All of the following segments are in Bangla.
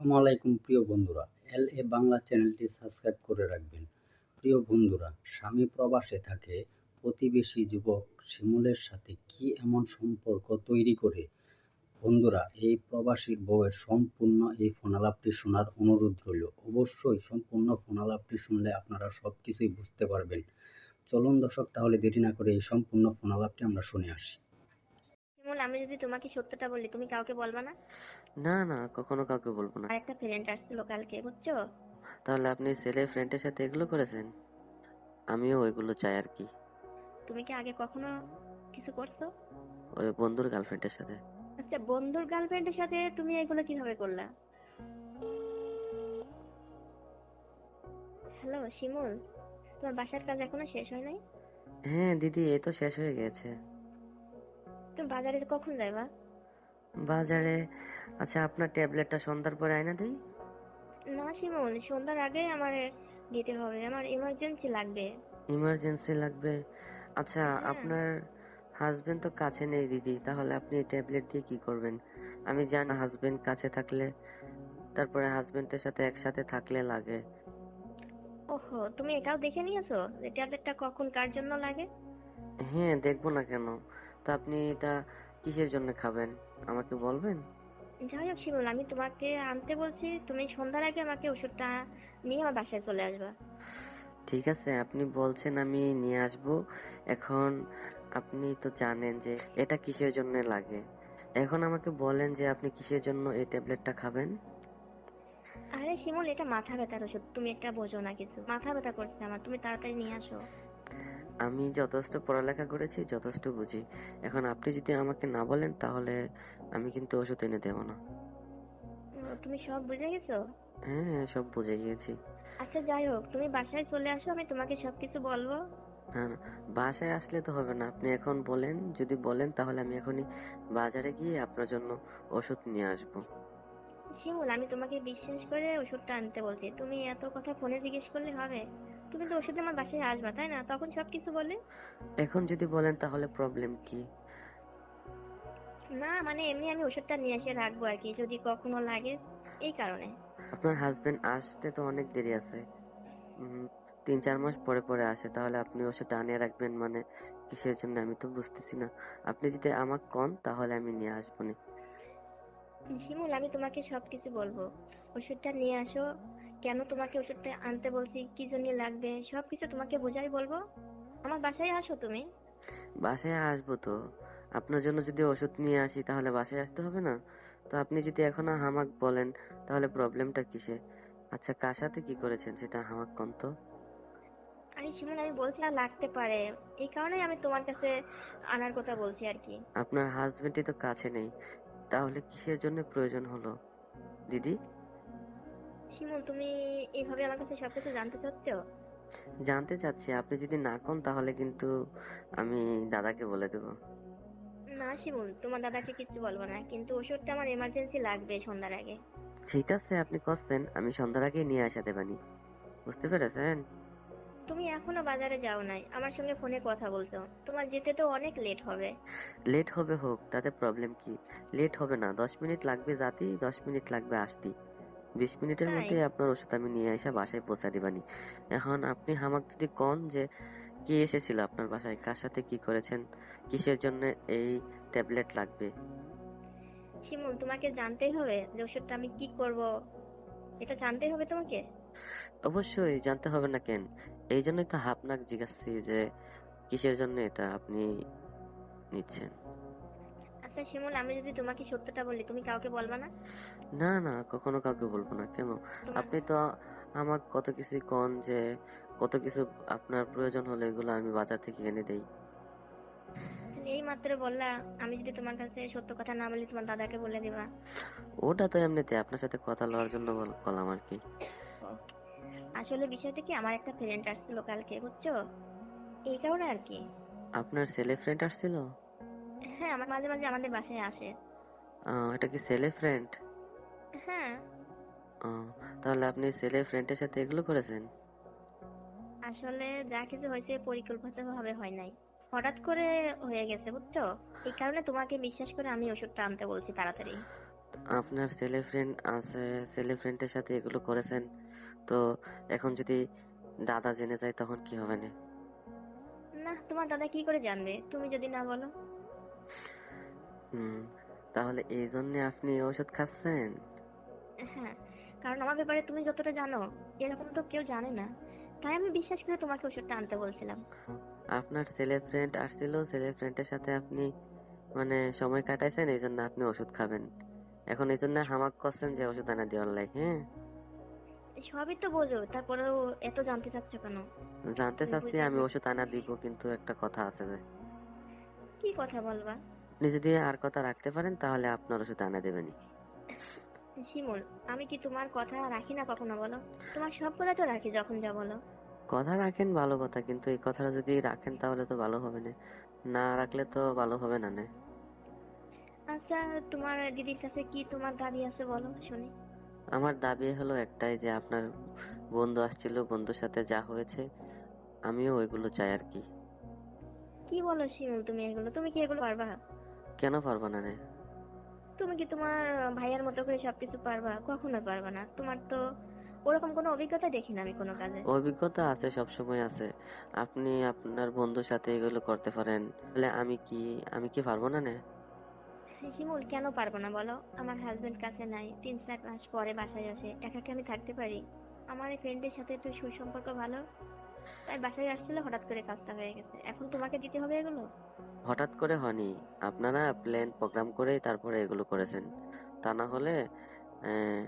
আসসালামু আলাইকুম প্রিয় বন্ধুরা এল এ বাংলা চ্যানেলটি সাবস্ক্রাইব করে রাখবেন। প্রিয় বন্ধুরা, স্বামী প্রবাসে থাকে প্রতিবেশী যুবক শিমুলের সাথে কি এমন সম্পর্ক তৈরি করে? বন্ধুরা, এই প্রবাসীর বউয়ের সম্পূর্ণ এই ফোনালাপটি শোনার অনুরোধ রইল। অবশ্যই সম্পূর্ণ ফোনালাপটি শুনলে আপনারা সব কিছুই বুঝতে পারবেন। চলুন দর্শক, তাহলে দেরি না করে এই সম্পূর্ণ ফোনালাপটি আমরা শুনে আসি। আমি যদি তোমাকে সত্যটা বলি তুমি কাউকে বলবা না? না না কখনো কাউকে বলব না। আর একটা ফ্রেন্ড আসছিল কালকে বুঝছ? তাহলে আপনি ছেলে ফ্রেন্ডের সাথে এগুলো করেছেন? আমিও ওইগুলো চাই আর কি। তুমি কি আগে কখনো কিছু করছ? ওই বন্ধুর গার্লফ্রেন্ডের সাথে। আচ্ছা বন্ধুর গার্লফ্রেন্ডের সাথে তুমি এগুলো কীভাবে করলা? হ্যালো শিমুল তোমার বাসার কাজ এখনও শেষ হয় নাই? হ্যাঁ দিদি এ তো শেষ হয়ে গেছে। তুমি বাজারে কখন যাইবা বাজারে? আচ্ছা আপনার ট্যাবলেটটা সন্ধ্যার পরে আয়না দেই? না শিমুল সন্ধ্যার আগে আমার দিতে হবে। আমার ইমার্জেন্সি লাগবে। ইমার্জেন্সি লাগবে? আচ্ছা হ্যাঁ। আপনার হাজবেন্ড তো কাছে নেই দিদি। তাহলে আপনি ট্যাবলেট দিয়ে কি করবেন? আমি জানি হাজবেন্ড কাছে থাকলে তারপরে হাজবেন্ডের সাথে একসাথে থাকলে লাগে। ওহো তুমি এটাও দেখে নিয়েছো যে ট্যাবলেটটা কখন কার জন্য লাগে? হ্যাঁ দেখব না কেন। তো আপনি এটা কিসের জন্য খাবেন? আমাকে বলবেন? যাই হোক শিমুল আমি তোমাকে আনতে বলছি তুমি সন্ধ্যার আগে আমাকে ওষুধটা নিয়ে আমার বাসায় চলে আসবা। ঠিক আছে আপনি বলছেন আমি নিয়ে আসব। এখন আপনি তো জানেন যে এটা কিসের জন্য লাগে। এখন আমাকে বলেন যে আপনি কিসের জন্য এই ট্যাবলেটটা খাবেন? আরে শিমুল এটা মাথা ব্যথার ওষুধ। তুমি একটা বোঝো না কিছু। মাথা ব্যথা করছে আমার। তুমি তাড়াতাড়ি নিয়ে আসো। আমি যথেষ্ট পড়ালেখা করেছি যথেষ্ট বুঝি। এখন আপনি যদি আমাকে না বলেন তাহলে আমি কিন্তু ওষুধ এনে দেবো না। তুমি সব বুঝে গেছো? হ্যাঁ সব বুঝে গিয়েছি। আচ্ছা যাই হোক তুমি বাসায় চলে আসো আমি তোমাকে সবকিছু বলব। না না বাসায় আসলে তো হবে না। আপনি এখন বলেন যদি বলেন তাহলে আমি এখনই বাজারে গিয়ে আপনার জন্য ওষুধ নিয়ে আসব। শিমুল আমি তোমাকে বিশ্বাস করে ওষুধটা আনতে বলছি। তুমি এত কথা ফোনে জিজ্ঞেস করলে হবে। তুমি তো ওষুধ আমার বাসায় আসবা তাই না? তখন সবকিছু বলে। এখন যদি বলেন তাহলে প্রবলেম কি? না মানে এমনি আমি ওষুধটা নিয়ে এসে রাখব আর কি যদি কখনো লাগে। এই কারণে। আপনার হাজবেন্ড আসতে তো অনেক দেরি আছে। তিন চার মাস পরে পরে আসে তাহলে আপনি ওষুধটা আনিয়ে রাখবেন মানে কিসের জন্য আমি তো বুঝতেছি না। আপনি যদি আমাকে কন তাহলে আমি নিয়ে আসব না। শিমুল আমি তোমাকে সবকিছু বলব। ওষুধটা নিয়ে আসো। কেন তোমাকে ওষুধটা আনতে বলছি? কি জন্য লাগবে? সবকিছু তোমাকে বোঝাই বলব। আমার বাসায় আসো তুমি। বাসায় আসব তো। আপনার জন্য যদি ওষুধ নিয়ে আসি তাহলে বাসায় আসতে হবে না? তো আপনি যদি এখনও হামাক বলেন তাহলে প্রবলেমটা কিসে? আচ্ছা কার সাথে কি করেছেন সেটা হামাক কন তো। আরে শিমুল আমি বলছি না লাগতে পারে। এই কারণেই আমি তোমার কাছে আনার কথা বলছি আর কি। আপনার হাজবেন্ডই তো কাছে নেই। তাহলে কিসের জন্য প্রয়োজন হলো? দিদি? শিমুল তুমি এইভাবে আমার কাছে সবকিছু জানতে চাচ্ছ? জানতে চাচ্ছি। আপনি যদি না কোন তাহলে কিন্তু আমি দাদাকে বলে দেবো। না শিমুল তোমার দাদাকে কিচ্ছু বলব না কিন্তু ওষুধটা আমার এমার্জেন্সি লাগবে সন্ধ্যার আগে। ঠিক আছে আপনি কষছেন আমি সন্ধ্যার আগে নিয়ে আসা দেবানি। বুঝতে পেরেছেন? তুমি এখনও বাজারে যাও নাই। আমার সঙ্গে ফোনে কথা বলছো। তোমার যেতে তো অনেক লেট হবে। লেট হবে হোক তাতে প্রবলেম কি? লেট হবে না। দশ মিনিট লাগবে যাতে দশ মিনিট লাগবে আসতে। বিশ মিনিটের? মধ্যে আপনার ওষুধ আমি নিয়ে এসে বাসায় পৌঁছা দিবানি। এখন আপনি হামাক যদি কন যে কে এসেছিল আপনার বাসায়? কার সাথে কি করেছেন? কিসের জন্য এই ট্যাবলেট লাগবে? শিমুল তোমাকে জানতেই হবে যে ওষুধটা আমি কি করব। এটা জানতেই হবে তোমাকে? অবশ্যই জানতে হবে না কেন? এই জন্যই তো আপনাকে জিজ্ঞাসছি যে কিসের জন্য এটা আপনি নিচ্ছেন? আচ্ছা শিমুল আমি যদি তোমাকে সত্যটা বলি তুমি কাউকে বলবা না? না না কখনো কাউকে বলব না। কেন? আপনি তো আমার কত কিছু কন যে কত কিছু আপনার প্রয়োজন হলে এগুলো আমি বাজার থেকে এনে দেই। এই মাত্র বললা আমি যদি তোমার কাছে সত্য কথা না বলি তোমার দাদাকে বলে দিবা। ওটা তো এমনিতে আপনার সাথে কথা বলার জন্য বল- বললাম আর কি। আসলে বিষয়টা কি? আমার একটা ফ্রেন্ড আসছিল কালকে বুঝছ? এই কারণে আর কি। আপনার ছেলে ফ্রেন্ড আসছিল? হ্যাঁ আমার মাঝে মাঝে আমাদের বাসায় আসে। আহ, এটা কি ছেলে ফ্রেন্ড হ্যাঁ। তাহলে আপনি ছেলে ফ্রেন্ডের সাথে এগুলো করেছেন? আসলে যা কিছু হয়েছে পরিকল্পিত ভাবে হয় নাই। হঠাৎ করে হয়ে গেছে বুঝছ? এই কারণে তোমাকে বিশ্বাস করে আমি ওষুধটা আনতে বলছি তাড়াতাড়ি। আপনার ছেলে ফ্রেন্ড আছে ছেলে ফ্রেন্ডের সাথে এগুলো করেছেন? তো এখন যদি দাদা জেনে যায় তখন কি হবে না? না তোমার দাদা কি করে জানবে? তুমি যদি না বলো। হুম তাহলে এই জন্য আপনি ওষুধ খাচ্ছেন? হ্যাঁ কারণ আমার ব্যাপারে তুমি যতটা জানো এরকম তো কেউ জানে না। তাই আমি বিশ্বাস করে তোমাকে ওষুধটা আনতে বলছিলাম। আপনার ছেলে ফ্রেন্ড আসছিল ছেলে ফ্রেন্ডের সাথে আপনি মানে সময় কাটাইছেন এই জন্য আপনি ওষুধ খাবেন। এখন এই জন্য হামাক করছেন যে ওষুধ আনা দেওয়ার লাই হ্যাঁ? সবই তো বোঝো তারপরেও এত জানতে চাচ্ছ কেন? জানতে চাচ্ছি আমি। ওষুধ আনা দিব কিন্তু একটা কথা আছে যে। কি কথা বলবা? আপনি যদি আর কথা রাখতে পারেন তাহলে আপনার ওষুধ আনা দেবেনি শিমুল আমি কি তোমার কথা রাখি না কখনো বলো? তোমার সব কথা তো রাখি যখন যা বলো। কথা রাখেন ভালো কথা কিন্তু এই কথাটা যদি রাখেন তাহলে তো ভালো হবে না। না রাখলে তো ভালো হবে না না। আচ্ছা তোমার দিদির কাছে কি তোমার দাবি আছে বলো শুনি। আমার দাবি হলো একটাই যে আপনার বন্ধু আসছিল বন্ধুর সাথে যা হয়েছে আমিও ওইগুলো চাই আর কি। কি বলো শিমুল তুমি এগুলো তুমি কি এগুলো পারবা? কেন পারব না রে? তুমি কি তোমার ভাইয়ার মতো করে সবকিছু পারবা? কখনো পারবা না। তোমার তো ওরকম কোনো অভিজ্ঞতা দেখি না আমি কোনো কাজে। অভিজ্ঞতা আছে সব সময় আছে। আপনি আপনার বন্ধুর সাথে এগুলো করতে পারেন। তাহলে আমি কি আমি কি পারব না নে? শিমুল কেন পারব না বলো? আমার হাজবেন্ড কাছে নাই তিন চার মাস পরে বাসায় আসে একা কি আমি থাকতে পারি। আমার এই ফ্রেন্ডের সাথে তো সুসম্পর্ক ভালো? তাই বাসায় আসছিল হঠাৎ করে কাজটা হয়ে গেছে। এখন তোমাকে দিতে হবে এগুলো? হঠাৎ করে হয়নি। আপনারা প্ল্যান প্রোগ্রাম করে তারপরে এগুলো করেছেন। তা না হলে আহ,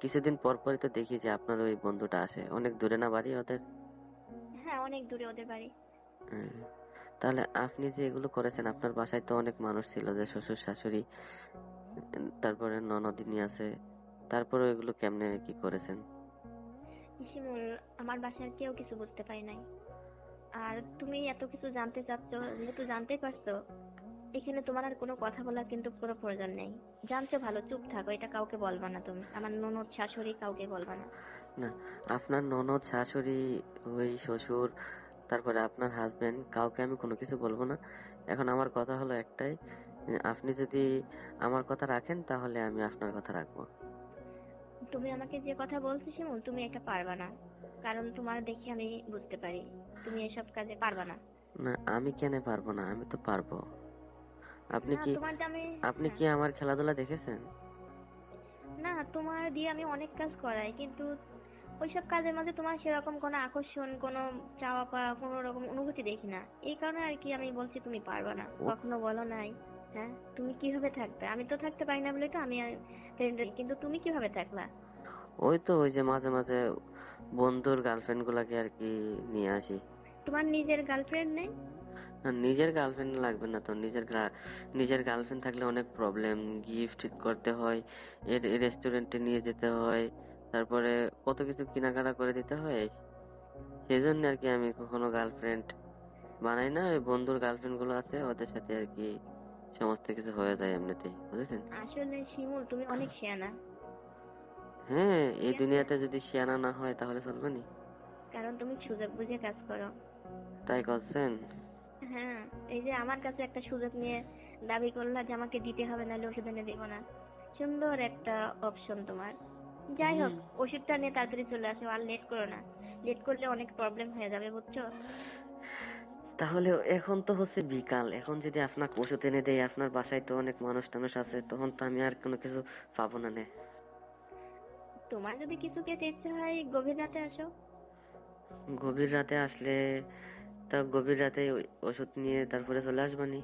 কিছুদিন পর পরই তো দেখি যে আপনার ওই বন্ধুটা আসে অনেক দূরে না বাড়ি ওদের? হ্যাঁ অনেক দূরে ওদের বাড়ি। তাহলে আপনি যে এগুলো করেছেন আপনার বাসায় তো অনেক মানুষ ছিল যে শ্বশুর শাশুড়ি তারপরে ননদিনী আছে তারপরে এগুলো কেমনে কি করেছেন? শিমুল আমার বাসার কেউ কিছু বুঝতে পারি নাই। আর তুমি এত কিছু জানতে চাচ্ছ যেহেতু জানতেই পারছ এখানে তোমার আর কোনো কথা বলার কিন্তু কোনো প্রয়োজন নেই। জানছো ভালো চুপ থাকো এটা কাউকে বলবা না তুমি। আমার ননদ শাশুড়ি কাউকে বলবা না। না আপনার ননদ শাশুড়ি ওই শ্বশুর তারপরে আপনার হাজবেন্ড কাউকে আমি কোনো কিছু বলব না। এখন আমার কথা হলো একটাই আপনি যদি আমার কথা রাখেন তাহলে আমি আপনার কথা রাখব। তুমি আমাকে যে কথা বলছো শিমুল তুমি এটা পারবা না। কারণ তোমার দেখে আমি বুঝতে পারি তুমি এসব কাজে পারবা না। না আমি কেন পারব না? আমি তো পারব। আপনি কি আপনি হ্যাঁ। কি আমার খেলাধুলা দেখেছেন? না তোমার দিয়ে আমি অনেক কাজ করাই কিন্তু ওইসব কাজের মাঝে তোমার সেরকম কোনো আকর্ষণ কোনো চাওয়া পাওয়া কোনো রকম অনুভূতি দেখি না। এই কারণে আর কি আমি বলছি তুমি পারবে না। কখনো বলো নাই হ্যাঁ? তুমি কীভাবে থাকবে? আমি তো থাকতে পারি না বলে তো আমি কিন্তু তুমি কীভাবে থাকলা? ওই তো ওই যে মাঝে মাঝে বন্ধুর গার্লফ্রেন্ড গুলাকে আর কি নিয়ে আসি। তোমার নিজের গার্লফ্রেন্ড নেই? নিজের গার্লফ্রেন্ড লাগবে না তো। নিজের নিজের গার্লফ্রেন্ড থাকলে অনেক প্রবলেম গিফট করতে হয় এর রেস্টুরেন্টে নিয়ে যেতে হয়। তারপরে কত কিছু কেনাকাটা করে দিতে হয় সেই জন্য আর কি আমি কখনো গার্লফ্রেন্ড বানাই না। ওই বন্ধুর গার্লফ্রেন্ডগুলো আছে ওদের সাথে আর কি সমস্ত কিছু হয়ে যায় এমনিতেই বুঝেছেন? আসলে শিমুল তুমি অনেক শেয়ানা। হ্যাঁ এই দুনিয়াতে যদি শিয়ানা না হয় তাহলে চলবে নি? কারণ তুমি সুযোগ বুঝে কাজ করো। তাই করছেন? হ্যাঁ এই যে আমার কাছে একটা সুযোগ নিয়ে দাবি করলা যে আমাকে দিতে হবে নাহলে ওষুধ এনে দেবো না। সুন্দর একটা অপশন তোমার। যাই হোক ওষুধটা নিয়ে তাড়াতাড়ি চলে আসো আর লেট করো না। লেট করলে অনেক প্রবলেম হয়ে যাবে বুঝছ? তাহলে এখন তো হচ্ছে বিকাল। এখন যদি আপনাকে ওষুধ এনে দেয় আপনার বাসায় তো অনেক মানুষ টানুষ আছে তখন তো আমি আর কোনো কিছু পাবো না নে। তোমার যদি কিছু খেতে ইচ্ছে হয় গভীর রাতে আসো। গভীর রাতে আসলে তা গভীর রাতে ওষুধ নিয়ে তারপরে চলে আসবানি।